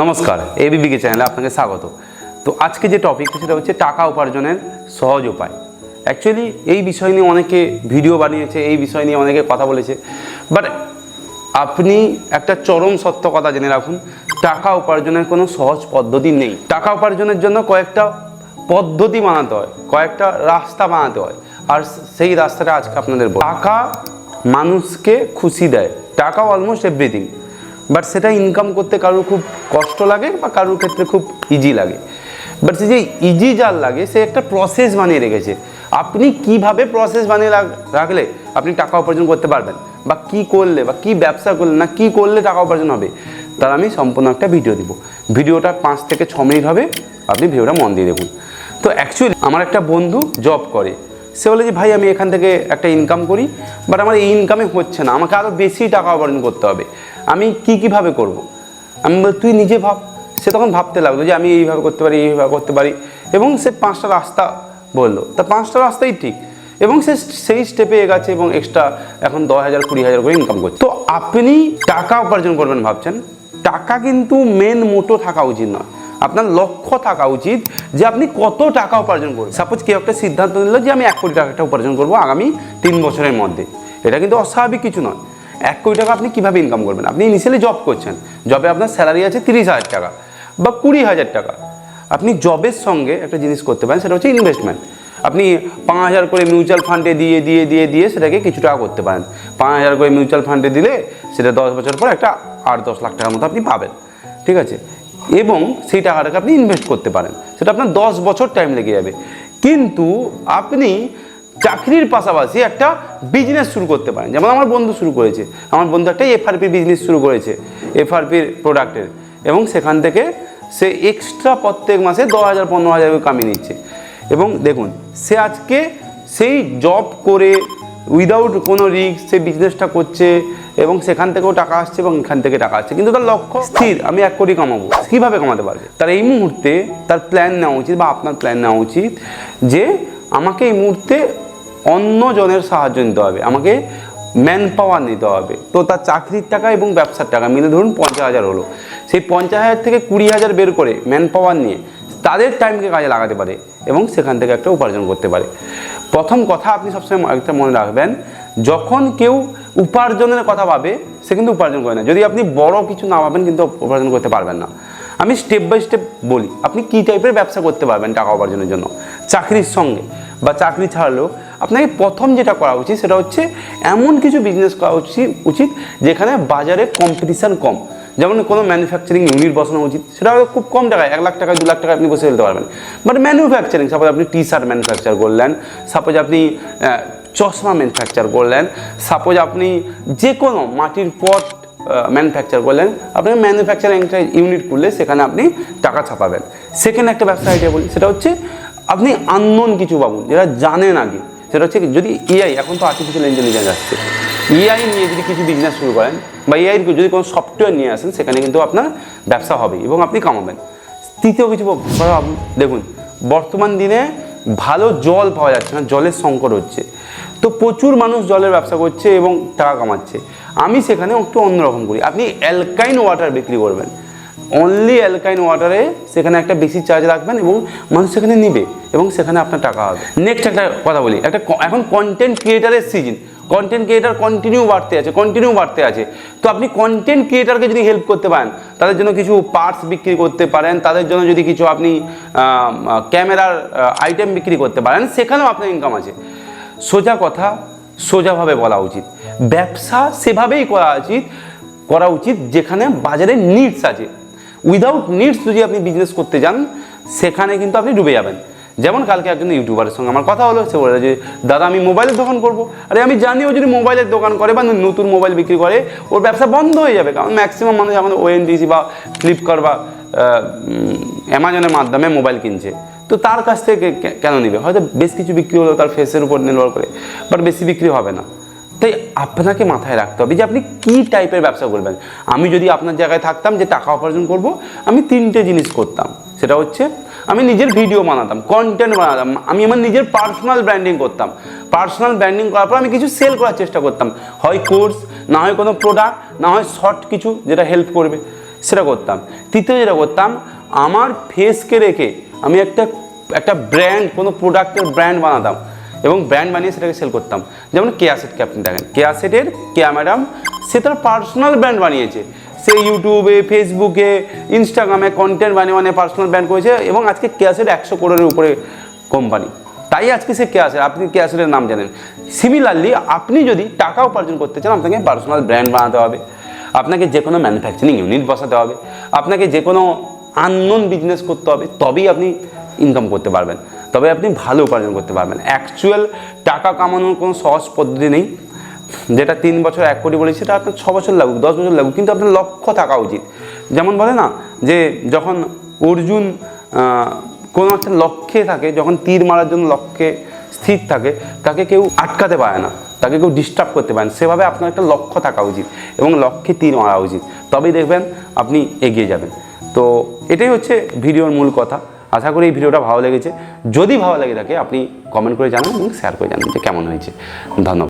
নমস্কার এবিবিকে চ্যানেলে আপনাকে স্বাগত। তো আজকে যে টপিক সেটা হচ্ছে টাকা উপার্জনের সহজ উপায়। অ্যাকচুয়ালি এই বিষয় নিয়ে অনেকে ভিডিও বানিয়েছে, এই বিষয় নিয়ে অনেকে কথা বলেছে। বাট আপনি একটা চরম সত্য কথা জেনে রাখুন, টাকা উপার্জনের কোনো সহজ পদ্ধতি নেই। টাকা উপার্জনের জন্য কয়েকটা পদ্ধতি বানাতে হয়, কয়েকটা রাস্তা বানাতে হয়। আর সেই রাস্তাটা আজকে আপনাদের। টাকা মানুষকে খুশি দেয়। টাকা অলমোস্ট এভরিথিং বাট সেটা ইনকাম করতে কারোর খুব কষ্ট লাগে বা কারোর ক্ষেত্রে খুব ইজি লাগে। বাট সে যে ইজি যার লাগে, সে একটা প্রসেস বানিয়ে রেখেছে। আপনি কীভাবে প্রসেস বানিয়ে রাখ- রাখলে আপনি টাকা উপার্জন করতে পারবেন? বা কি করলে বা কি ব্যবসা করলে না কি করলে টাকা উপার্জন হবে? তার আমি সম্পূর্ণ একটা ভিডিও দিব। ভিডিওটা পাঁচ থেকে ছ মিনিট হবে। আপনি ভিডিওটা মন দিয়ে দেখুন। তো অ্যাকচুয়ালি আমার একটা বন্ধু জব করে। সে বলে যে, ভাই, আমি এখান থেকে একটা ইনকাম করি বাট আমার এই ইনকামে হচ্ছে না। আমাকে আরও বেশি টাকা উপার্জন করতে হবে। আমি কি, কীভাবে করব। আমি বলি, তুই নিজে ভাব। সে তখন ভাবতে লাগল যে, আমি এইভাবে করতে পারি, এইভাবে করতে পারি। এবং সে পাঁচটা রাস্তা বলল। তা পাঁচটা রাস্তাই ঠিক। এবং সে সেই স্টেপে এগাচ্ছে এবং এক্সট্রা এখন দশ হাজার, কুড়ি হাজার করে ইনকাম করছে। তো আপনি টাকা উপার্জন করবেন ভাবছেন। টাকা কিন্তু মেন মোটো থাকা উচিত নয়। আপনার লক্ষ্য থাকা উচিত যে আপনি কত টাকা উপার্জন করবেন। সাপোজ কেউ একটা সিদ্ধান্ত নিল যে আমি এক কোটি টাকাটা উপার্জন করব আগামী তিন বছরের মধ্যে। এটা কিন্তু অস্বাভাবিক কিছু নয়। এক কোটি টাকা আপনি কীভাবে ইনকাম করবেন? আপনি ইনিশিয়ালি জব করছেন। জবে আপনার স্যালারি আছে তিরিশ হাজার টাকা বা কুড়ি হাজার টাকা। আপনি জবের সঙ্গে একটা জিনিস করতে পারেন, সেটা হচ্ছে ইনভেস্টমেন্ট আপনি পাঁচ হাজার করে মিউচুয়াল ফান্ডে দিয়ে দিয়ে দিয়ে দিয়ে সেটাকে কিছু টাকা করতে পারেন। পাঁচ হাজার করে মিউচুয়াল ফান্ডে দিলে সেটা দশ বছর পর একটা আট দশ লাখ টাকার মতো আপনি পাবেন। ঠিক আছে? এবং সেই টাকাটাকে আপনি ইনভেস্ট করতে পারেন। সেটা আপনার দশ বছর টাইম লেগে যাবে। কিন্তু আপনি চাকরির পাশাপাশি একটা বিজনেস শুরু করতে পারেন। যেমন আমার বন্ধু শুরু করেছে। আমার বন্ধু একটা এফআরপি বিজনেস শুরু করেছে এফআরপির প্রোডাক্টের এবং সেখান থেকে সে এক্সট্রা প্রত্যেক মাসে দশ হাজার, পনেরো হাজার কামিয়ে নিচ্ছে। এবং দেখুন, সে আজকে সেই জব করে উইদাউট কোনো রিস্ক সে বিজনেসটা করছে এবং সেখান থেকেও টাকা আসছে এবং এখান থেকে টাকা আসছে। কিন্তু তার লক্ষ্য স্থির, আমি এক কোটি কামাবো। কীভাবে কামাতে পারবে? তার এই মুহূর্তে তার প্ল্যান নেওয়া উচিত বা আপনার প্ল্যান নেওয়া উচিত যে আমাকে এই মুহূর্তে অন্য জনের সাহায্য নিতে হবে, আমাকে ম্যান পাওয়ার নিতে হবে। তো তার চাকরির টাকা এবং ব্যবসার টাকা মিলে ধরুন পঞ্চাশ হাজার হলো। সেই পঞ্চাশ হাজার থেকে কুড়ি হাজার বের করে ম্যান পাওয়ার নিয়ে তাদের টাইমকে কাজে লাগাতে পারে এবং সেখান থেকে একটা উপার্জন করতে পারে। প্রথম কথা আপনি সবসময় একটা মনে রাখবেন, যখন কেউ উপার্জনের কথা ভাবে, সে কিন্তু উপার্জন করে না। যদি আপনি বড় কিছু না ভাবেন, কিন্তু উপার্জন করতে পারবেন না। আমি স্টেপ বাই স্টেপ বলি, আপনি কী টাইপের ব্যবসা করতে পারবেন টাকা উপার্জনের জন্য? চাকরির সঙ্গে বা চাকরি ছাড়লেও আপনাকে প্রথম যেটা করা উচিত, সেটা হচ্ছে এমন কিছু বিজনেস করা উচিত উচিত যেখানে বাজারে কম্পিটিশান কম। যেমন কোনো ম্যানুফ্যাকচারিং ইউনিট বসানো উচিত, সেটা হয়তো খুব কম টাকায়, এক লাখ টাকায় দু লাখ টাকায় আপনি বসে ফেলতে পারবেন। বাট ম্যানুফ্যাকচারিং সাপোজ আপনি টি শার্ট ম্যানুফ্যাকচার করলেন সাপোজ আপনি চশমা ম্যানুফ্যাকচার করলেন। সাপোজ আপনি যে কোনো মাটির পট ম্যানুফ্যাকচার করলেন আপনি ম্যানুফ্যাকচারিং একটা ইউনিট করলে সেখানে আপনি টাকা ছাপাবেন। সেকেন্ড একটা ব্যবসা আইডিয়া বলি, সেটা হচ্ছে আপনি আননোন কিছু পাবুন, যেটা জানেন আগে। সেটা হচ্ছে যদি এআই এখন তো আর্টিফিশিয়াল ইন্টেলিজেন্স আসছে। এআই নিয়ে যদি কিছু বিজনেস শুরু করেন, বা এআই যদি কোনো সফটওয়্যার নিয়ে আসেন, সেখানে কিন্তু আপনার ব্যবসা হবে এবং আপনি কামাবেন। তৃতীয় কিছু দেখুন, বর্তমান দিনে ভালো জল পাওয়া যাচ্ছে না, জলের সংকট হচ্ছে। তো প্রচুর মানুষ জলের ব্যবসা করছে এবং টাকা কামাচ্ছে। আমি সেখানে একটু অন্যরকম করি। আপনি অ্যালকাইন ওয়াটার বিক্রি করবেন। অনলি অ্যালকাইন ওয়াটারে সেখানে একটা বেশি চার্জ রাখবেন এবং মানুষ সেখানে নিবে এবং সেখানে আপনার টাকা হবে। নেক্সট একটা কথা বলি, একটা এখন কন্টেন্ট ক্রিয়েটারের সিজন কন্টেন্ট ক্রিয়েটার কন্টিনিউ বাড়তে আছে কন্টিনিউ বাড়তে আছে। তো আপনি কন্টেন্ট ক্রিয়েটারকে যদি হেল্প করতে পারেন, তাদের জন্য কিছু পার্টস বিক্রি করতে পারেন, তাদের জন্য যদি কিছু আপনি ক্যামেরার আইটেম বিক্রি করতে পারেন, সেখানেও আপনার ইনকাম আছে। সোজা কথা, সোজাভাবে বলা উচিত। ব্যবসা সেভাবেই করা উচিত করা উচিত যেখানে বাজারে নিডস আছে। উইদাউট নিডস যদি আপনি বিজনেস করতে যান, সেখানে কিন্তু আপনি ডুবে যাবেন। যেমন কালকে একজন ইউটিউবারের সঙ্গে আমার কথা হলো, সে বলে যে, দাদা, আমি মোবাইলের দোকান করব। আরে, আমি জানি ও যদি মোবাইলের দোকান করে বা নতুন মোবাইল বিক্রি করে, ওর ব্যবসা বন্ধ হয়ে যাবে। কারণ ম্যাক্সিমাম মানুষ এখন ওএনডিসি বা ফ্লিপকার্ট বা অ্যামাজনের মাধ্যমে মোবাইল কিনছে। তো তার কাছ থেকে কেন নেবে? হয়তো বেশ কিছু বিক্রি হলো তার ফেসের উপর নির্ভর করে বাট বেশি বিক্রি হবে না। তাই আপনাকে মাথায় রাখতে হবে যে আপনি কী টাইপের ব্যবসা করবেন। আমি যদি আপনার জায়গায় থাকতাম যে টাকা উপার্জন করব, আমি তিনটে জিনিস করতাম। সেটা হচ্ছে, আমি নিজের ভিডিও বানাতাম কন্টেন্ট বানাতাম, আমি আমার নিজের পার্সোনাল ব্র্যান্ডিং করতাম। পার্সোনাল ব্র্যান্ডিং করার পর আমি কিছু সেল করার চেষ্টা করতাম। হয় কোর্স না হয় কোনো প্রোডাক্ট না হয় শর্ট কিছু যেটা হেল্প করবে, সেটা করতাম। তৃতীয় যেটা করতাম, আমার ফেসকে রেখে আমি একটা একটা ব্র্যান্ড কোনো প্রোডাক্টের ব্র্যান্ড বানাতাম এবং ব্র্যান্ড বানিয়ে সেটাকে সেল করতাম। যেমন সেটকে আপনি দেখেন। কেয়া সেটের কেয়া ম্যাডাম সে তার পার্সোনাল ব্র্যান্ড বানিয়েছে। সে ইউটিউবে ফেসবুকে ইনস্টাগ্রামে কন্টেন্ট বানিয়ে বানিয়ে পার্সোনাল ব্র্যান্ড করেছে এবং আজকে কেয়া সেট একশো করোড়ের উপরে কোম্পানি তাই আজকে সে সেট আপনি সেটের নাম জানেন। সিমিলারলি আপনি যদি টাকা উপার্জন করতে চান, আপনাকে পার্সোনাল ব্র্যান্ড বানাতে হবে। আপনাকে যে কোনো ম্যানুফ্যাকচারিং ইউনিট বসাতে হবে। আপনাকে যে কোনো আননোন বিজনেস করতে হবে, তবেই আপনি ইনকাম করতে পারবেন। তবে আপনি ভালো উপার্জন করতে পারবেন। অ্যাকচুয়াল টাকা কামানোর কোনো সহজ পদ্ধতি নেই। যেটা তিন বছর, এক কোটি বলেছি, সেটা আপনার ছ বছর লাগুক, দশ বছর লাগুক, কিন্তু আপনার লক্ষ্য থাকা উচিত। যেমন বলে না, যে যখন অর্জুন কোনো একটা লক্ষ্যে থাকে, যখন তীর মারার জন্য লক্ষ্যে স্থির থাকে, তাকে কেউ আটকাতে পারে না, তাকে কেউ ডিস্টার্ব করতে পারেন সেভাবে আপনার একটা লক্ষ্য থাকা উচিত এবং লক্ষ্যে তীর মারা উচিত। তবেই দেখবেন আপনি এগিয়ে যাবেন। তো এটাই হচ্ছে ভিডিওর মূল কথা। আশা করি এই ভিডিওটা ভালো লেগেছে। যদি ভালো লাগে থাকে আপনি কমেন্ট করে জানান এবং শেয়ার করে জানান যে কেমন হয়েছে। ধন্যবাদ।